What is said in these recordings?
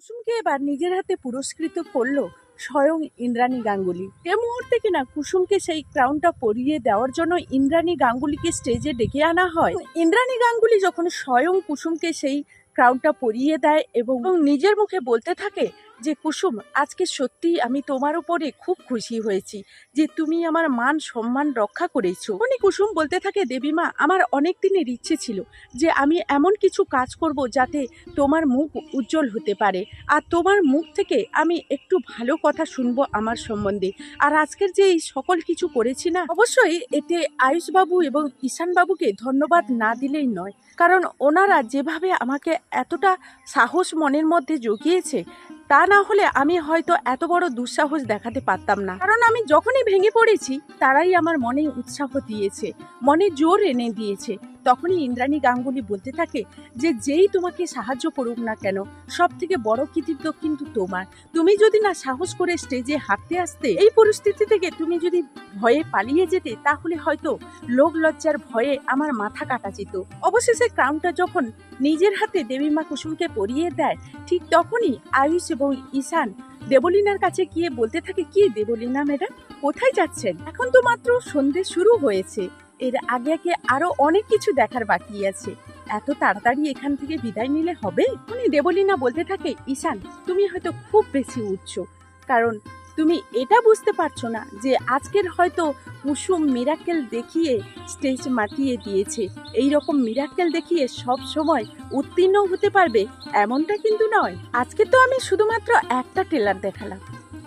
কুসুমকে এবার নিজের হাতে পুরস্কৃত করল স্বয়ং ইন্দ্রাণী গাঙ্গুলি। এ মুহূর্তে কিনা কুসুমকে সেই ক্রাউনটা পরিয়ে দেওয়ার জন্য ইন্দ্রাণী গাঙ্গুলিকে স্টেজে ডেকে আনা হয়। ইন্দ্রাণী গাঙ্গুলি যখন স্বয়ং কুসুমকে সেই ক্রাউনটা পরিয়ে দেয় এবং নিজের মুখে বলতে থাকে যে কুসুম, আজকে সত্যিই আমি তোমার উপরে খুব খুশি হয়েছি যে তুমি আমার মান সম্মান রক্ষা করেছ। উনি কুসুম বলতে থাকে, দেবীমা, আমার অনেক দিনের ইচ্ছে ছিল যে আমি এমন কিছু কাজ করব যাতে তোমার মুখ উজ্জ্বল হতে পারে। আর তোমার মুখ থেকে আমি একটু ভালো কথা শুনব আমার সম্বন্ধে। আর আজকের যে এই সকল কিছু করেছি না, অবশ্যই এতে আয়ুষবাবু এবং ঈশানবাবুকে ধন্যবাদ না দিলেই নয়। কারণ ওনারা যেভাবে আমাকে এতটা সাহস মনের মধ্যে জুগিয়েছে তা না হলে আমি হয়তো এত বড় দুঃসাহস দেখাতে পারতাম না। কারণ আমি যখনই ভেঙে পড়েছি, তারাই আমার মনে উৎসাহ দিয়েছে, মনে জোর এনে দিয়েছে। তখনই ইন্দ্রাণী গাঙ্গুলি বলতে থাকে যে যেই তোমাকে সাহায্য করুক না কেন সব থেকে বড় কৃতিত্ব কিন্তু তোমার। তুমি যদি না সাহস করে স্টেজে হাঁটতে আসতে, এই পরিস্থিতি থেকে তুমি যদি ভয়ে পালিয়ে যেতে, তাহলে হয়তো লোক লজ্জার ভয়ে আমার মাথা কাটা যেত। অবশেষে ক্রাউনটা যখন নিজের হাতে দেবীমা কুসুমকে পরিয়ে দেয়, ঠিক তখনই আয়ুষ এবং ঈশান দেবলীনার কাছে গিয়ে বলতে থাকে, কি দেবলীনা ম্যাডাম, কোথায় যাচ্ছেন? এখন তো মাত্র সন্ধে শুরু হয়েছে। এর আগে আগে আরও অনেক কিছু দেখার বাকি আছে। এত তাড়াতাড়ি এখান থেকে বিদায় নিলে হবে? উনি দেবলীনা বলতে থাকে, ঈশান, তুমি হয়তো খুব বেশি উঠছ কারণ তুমি এটা বুঝতে পারছ না যে আজকের হয়তো কুসুম মিরাক্কেল দেখিয়ে স্টেজ মাতিয়ে দিয়েছে। এই রকম মিরাক্কেল দেখিয়ে সব সময় উত্তীর্ণ হতে পারবে এমনটা কিন্তু নয়। আজকে তো আমি শুধুমাত্র একটা ট্রেলার দেখালাম।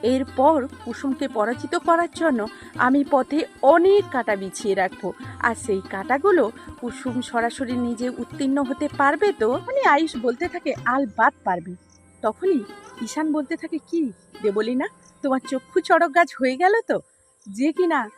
এরপর কুসুমকে পরাজিত করার জন্য আমি পথে অনেক কাটা বিছিয়ে রাখব। আর সেই কাটাগুলো কুসুম সরাসরি নিজে উত্তীর্ণ হতে পারবে তো? মানে আয়ুষ বলতে থাকে, আল বাদ পারবে। তখনই ঈশান বলতে থাকে, কি দেবলি না, তোমার চক্ষু চড়ক গাছ হয়ে গেল তো? যে কিনা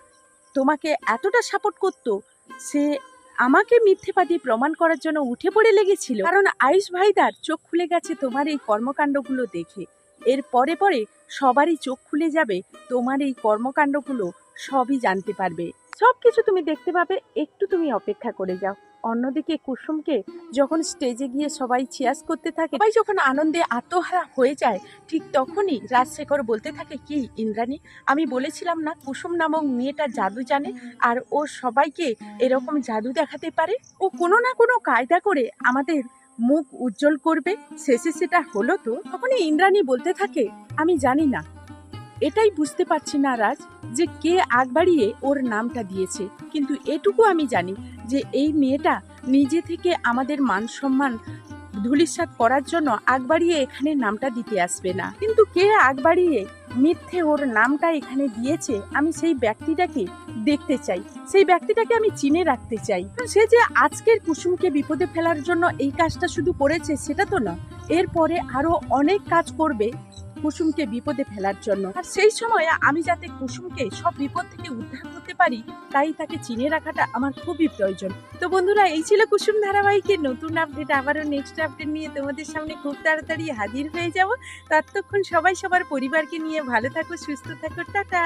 তোমাকে এতটা সাপোর্ট করতো, সে আমাকে মিথ্যেবাদী প্রমাণ করার জন্য উঠে পড়ে লেগেছিল। কারণ আয়ুষ ভাইদার চোখ খুলে গেছে তোমার এই কর্মকাণ্ডগুলো দেখে। এর পরে পরে সবারই চোখ খুলে যাবে, তোমার এই কর্মকাণ্ডগুলো সবই জানতে পারবে। সব কিছু তুমি দেখতে পাবে, একটু তুমি অপেক্ষা করে যাও। অন্যদিকে কুসুমকে যখন স্টেজে গিয়ে সবাই চিয়াস করতে থাকে, সবাই যখন আনন্দে আত্মহারা হয়ে যায়, ঠিক তখনই রাজশেখর বলতে থাকে, কি ইন্দ্রাণী, আমি বলেছিলাম না কুসুম নামক মেয়েটা জাদু জানে, আর ও সবাইকে এরকম জাদু দেখাতে পারে? ও কোনো না কোনো কায়দা করে আমাদের মুখ উজ্জ্বল করবে, শেষে সেটা হলো তো তখনই ইন্দ্রাণী বলতে থাকে, আমি জানি না। এটাই বুঝতে পারছি না রাজ, যে কে আগ বাড়িয়ে ওর নামটা দিয়েছে। কিন্তু এটুকু আমি জানি যে এই মেয়েটা নিজে থেকে আমাদের মান সম্মান ধুলিসাৎ করার জন্য আগ বাড়িয়ে এখানে নামটা দিতে আসবে না। কিন্তু কে আগ বাড়িয়ে মিথ্যে ওর নামটা এখানে দিয়েছে? আমি সেই ব্যক্তিটাকে দেখতে চাই। সেই ব্যক্তিটাকে আমি চিনে রাখতে চাই। সে যে আজকের কুসুমকে বিপদে ফেলার জন্য এই কাজটা শুধু করেছে, সেটা তো না এরপরে আরও অনেক কাজ করবে কুসুমকে বিপদে ফেলার জন্য। আর সেই সময় আমি যাতে কুসুমকে সব বিপদ থেকে উদ্ধার করতে পারি, তাই তাকে চিনে রাখাটা আমার খুবই প্রয়োজন। তো বন্ধুরা, এই ছিল কুসুম ধারাবাহিকের নতুন আপডেট আবারও নেক্সট আপডেট নিয়ে তোমাদের সামনে খুব তাড়াতাড়ি হাজির হয়ে যাব। ততক্ষণ সবাই সবার পরিবারকে নিয়ে ভালো থাকো, সুস্থ থাকো, টাটা!